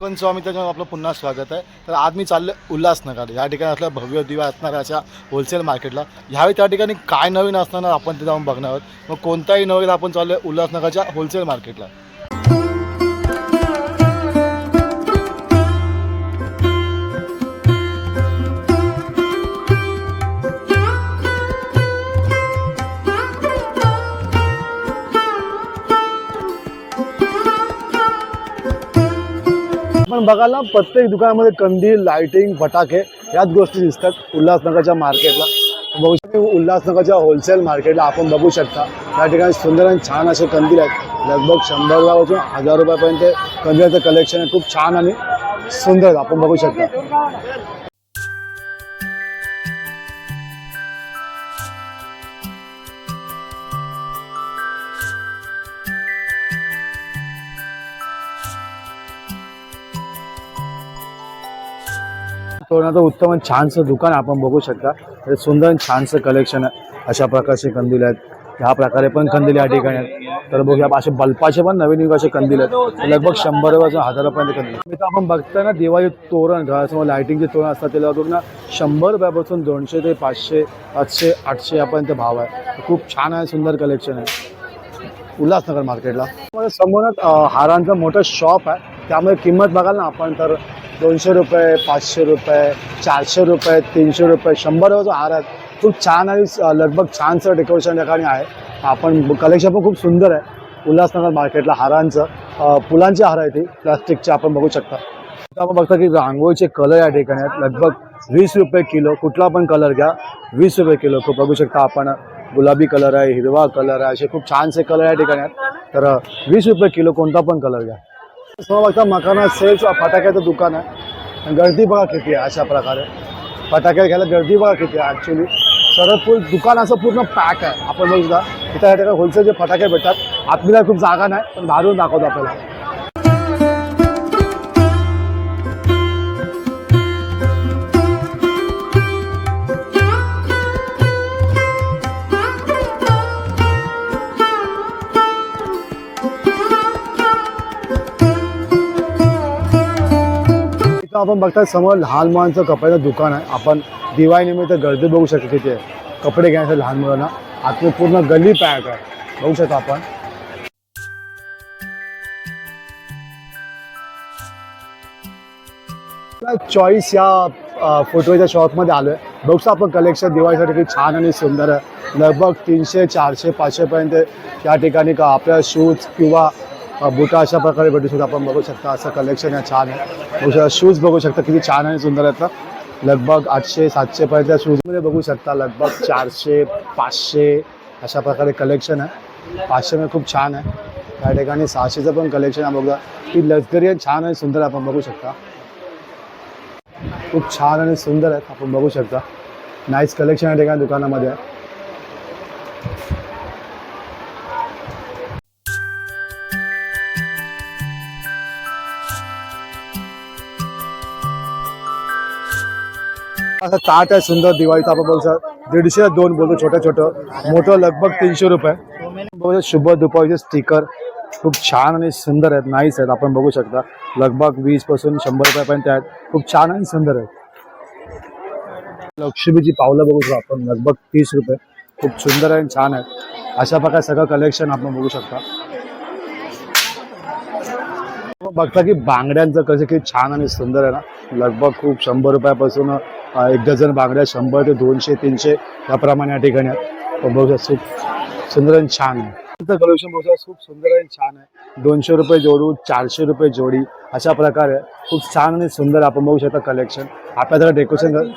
पण स्वामी त्याच्यावर आपलं पुन्हा स्वागत आहे. तर आज मी चाललो उल्हासनगर. या ठिकाणी असल्या भव्य दिवा असणाऱ्या अशा होलसेल मार्केटला ह्यावेळी त्या ठिकाणी काय नवीन असणार आपण ते जाऊन बघणार आहोत. मग कोणताही नवीन आपण चाललो उल्हासनगरच्या होलसेल मार्केटला आपण बघाल ना प्रत्येक दुकानामध्ये कंदील लाइटिंग फटाके याच गोष्टी दिसतात उल्हासनगरच्या मार्केटला बघू शकता उल्हासनगरच्या होलसेल मार्केटला आपण बघू शकता. या ठिकाणी सुंदर आणि छान असे कंदील आहेत. लगभग शंभर रुपयापासून हजार रुपयापर्यंत कंदिलाचं कलेक्शन आहे. खूप छान आणि सुंदर आहे. आपण बघू शकता. तोरणाचं उत्तम आणि छानसं दुकान आपण बघू शकता. हे सुंदर छानसं कलेक्शन आहे अशा प्रकारचे कंदील आहेत. ह्या प्रकारे पण कंदील या ठिकाणी आहेत. तर बघूया असे बल्पाचे पण नवीन युग असे कंदील आहेत. लगभग शंभर रुपयाचं हजार रुपयाचे कंदील आपण बघतोय ना दिवाळी तोरण घरासमोर लायटिंगचे तोरण असतात त्याला बघ ना शंभर रुपयापासून दोनशे ते पाचशे पाचशे आठशे यापर्यंत भाव आहे. खूप छान आहे सुंदर कलेक्शन आहे. उल्हासनगर मार्केटला समोरच हारांचं मोठं शॉप आहे. त्यामुळे किंमत बघाल ना आपण तर दोनशे रुपये पाचशे रुपये चारशे रुपये तीनशे रुपये शंभर रुपयाचा हार आहेत खूप छान आणि लगभग छानसं डेकोरेशन या ठिकाणी आहे. आपण कलेक्शन पण खूप सुंदर आहे. उल्हासनगर मार्केटला हारांचं फुलांची फुलांचे हार आहे ती. प्लास्टिकची आपण बघू शकता. आपण बघता की रांगोळीचे कलर या ठिकाणी आहेत. लगभग वीस रुपये किलो कुठला पण कलर घ्या वीस रुपये किलो. खूप बघू शकता आपण. गुलाबी कलर आहे हिरवा कलर आहे असे खूप छानसे कलर या ठिकाणी आहेत. तर वीस रुपये किलो कोणता पण कलर घ्या. समोर बघता मकाना सेल्स फटाक्याचं दुकान आहे. गर्दी बघा किती आहे अशा प्रकारे. फटाके घ्यायला गर्दी बघा किती आहे ॲक्च्युली सरळ फुल दुकान असं पूर्ण पॅक आहे. आपण बघू इथं या ठिकाणी होलसेलचे फटाके भेटतात. आतमध्ये खूप जागा नाही पण बाहेरून दाखवतो आपल्याला. आपण बघता समोर लहान मुलांचं कपड्याचं दुकान आहे. आपण दिवाळीनिमित्त गर्दी बघू शकतो तिथे. कपडे घ्यायचे लहान मुलांना. आतमध्ये पूर्ण गल्ली पॅक आहे. बघू शकतो आपण. चॉईस या फोटोच्या शॉपमध्ये आलो आहे बघू आपण कलेक्शन दिवाळीसाठी किती छान आणि सुंदर आहे. लगभग तीनशे चारशे पाचशेपर्यंत या ठिकाणी का आपल्या शूज किंवा बुटा अशा प्रकारे भेटू शकतो आपण बघू शकता। असं कलेक्शन आहे छान आहे बघू शकता शूज बघू शकता। किती छान आणि सुंदर आहेत ना लगभग आठशे सातशेपर्यंत शूजमध्ये बघू शकता लगभग चारशे पाचशे अशा प्रकारे कलेक्शन आहे पाचशेमध्ये खूप छान आहे त्या ठिकाणी सहाशेचं पण कलेक्शन आहे बघा की लक्झरी आणि छान आणि सुंदर आपण बघू शकता। खूप छान आणि सुंदर आहेत आपण बघू शकता। नाईस कलेक्शन या ठिकाणी दुकानामध्ये आहे असं ताट आहे सुंदर दिवाळीचं आपण बघू शकता. दीडशे दोन बोलतो छोटं छोटं. मोठं लगभग तीनशे रुपये. बघू शुभ दुपारीचे स्टिकर खूप छान आणि सुंदर आहेत नाईस आहेत आपण बघू शकता. लगभग वीसपासून शंभर रुपयापर्यंत आहेत. खूप छान आणि सुंदर आहेत. लक्ष्मीची पावलं बघू शकतो आपण लगभग तीस रुपये. खूप सुंदर आणि छान आहेत. अशा प्रकारे सगळं कलेक्शन आपण बघू शकता. बघता की बांगड्यांचं कसं किती छान आणि सुंदर आहे ना? लगभग खूप शंभर रुपयापासून एक डझन बांगड्या शंभर ते दोनशे तीनशे याप्रमाणे या ठिकाणी बघू खूप सुंदर आणि छान आहे. कलेक्शन बघू शकता खूप सुंदर आणि छान आहे. दोनशे रुपये जोडू चारशे रुपये जोडी अशा प्रकारे खूप छान आणि सुंदर आपण बघू शकता कलेक्शन आपल्याकडे डेकोरेशन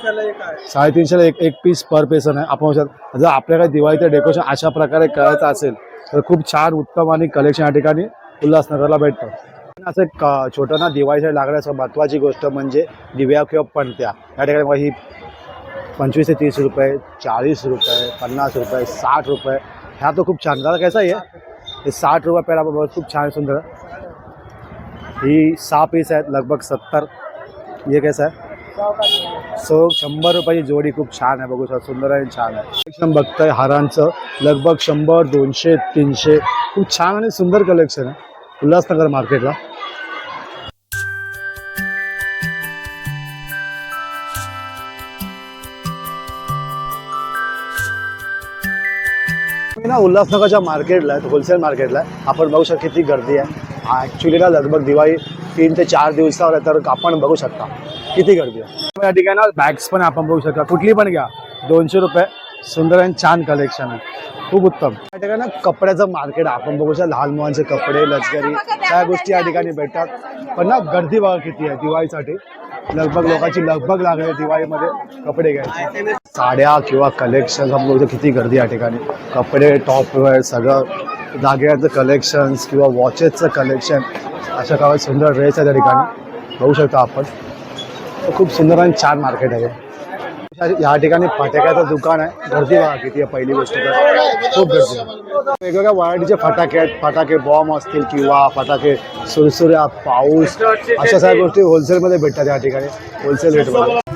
साडेतीनशेला एक एक पीस पर पेसन आहे. आपण बघू शकता जर आपल्याकडे दिवाळीचं डेकोरेशन अशा प्रकारे करायचं असेल तर खूप छान उत्तम आणि कलेक्शन या ठिकाणी उल्हासनगरला भेटतं. असं एक छोटं ना दिवाळीसाठी लागण्याचं महत्त्वाची गोष्ट म्हणजे दिव्या किंवा पणत्या. या ठिकाणी ही पंचवीस ते तीस रुपये चाळीस रुपये पन्नास रुपये साठ रुपये. ह्या तो खूप छान. दादा कैसा आहे? हे साठ रुपये पेला खूप छान सुंदर. ही सहा पीस आहेत लगभग सत्तर. हे कसं आहे? सो शंभर रुपयाची जोडी खूप छान आहे बघू सर सुंदर आणि छान आहे. कलेक्शन बघताय हारांचं. लगभग शंभर दोनशे तीनशे. खूप छान आणि सुंदर कलेक्शन आहे. उल्हासनगर मार्केटला. ना उल्हासनगरच्या मार्केटला आहे होलसेल मार्केटला आहे. आपण बघू शकता किती गर्दी आहे. ॲक्च्युली ना लगभग दिवाळी तीन ते चार दिवसावर आहे तर आपण बघू शकता किती गर्दी आहे. या ठिकाणी बॅग्स पण आपण बघू शकता. कुठली पण घ्या. दोनशे रुपये. सुंदर आणि छान कलेक्शन आहे. खूप उत्तम. या ठिकाणी कपड्याचं मार्केट आहे. आपण बघू शकता लहान मुलांचे कपडे लष्करी त्या गोष्टी या ठिकाणी भेटतात. पण ना गर्दी बघा किती आहे दिवाळीसाठी. लगभग लोकांची लगभग लागली दिवाळीमध्ये कपडे घ्यायचे. साड्या किंवा कलेक्शन आपण बघतो किती गर्दी या ठिकाणी. कपडे टॉप वेअर सगळं. दागिन्याचं कलेक्शन्स किंवा वॉचेसचं कलेक्शन अशा काही सुंदर ड्रेस आहे त्या ठिकाणी. बघू शकता आपण. खूप सुंदर आणि छान मार्केट आहे. या- ठिकाणी फटाक्याचं दुकान आहे. गर्दी बघा किती आहे पहिली गोष्ट तर. खूप गर्दी वेगवेगळ्या व्हरायटीचे फटाके आहेत. फटाके बॉम्ब असतील किंवा फटाके सुरसुऱ्या पाऊस अशा सगळ्या गोष्टी होलसेलमध्ये भेटतात या ठिकाणी. होलसेल रेटमध्ये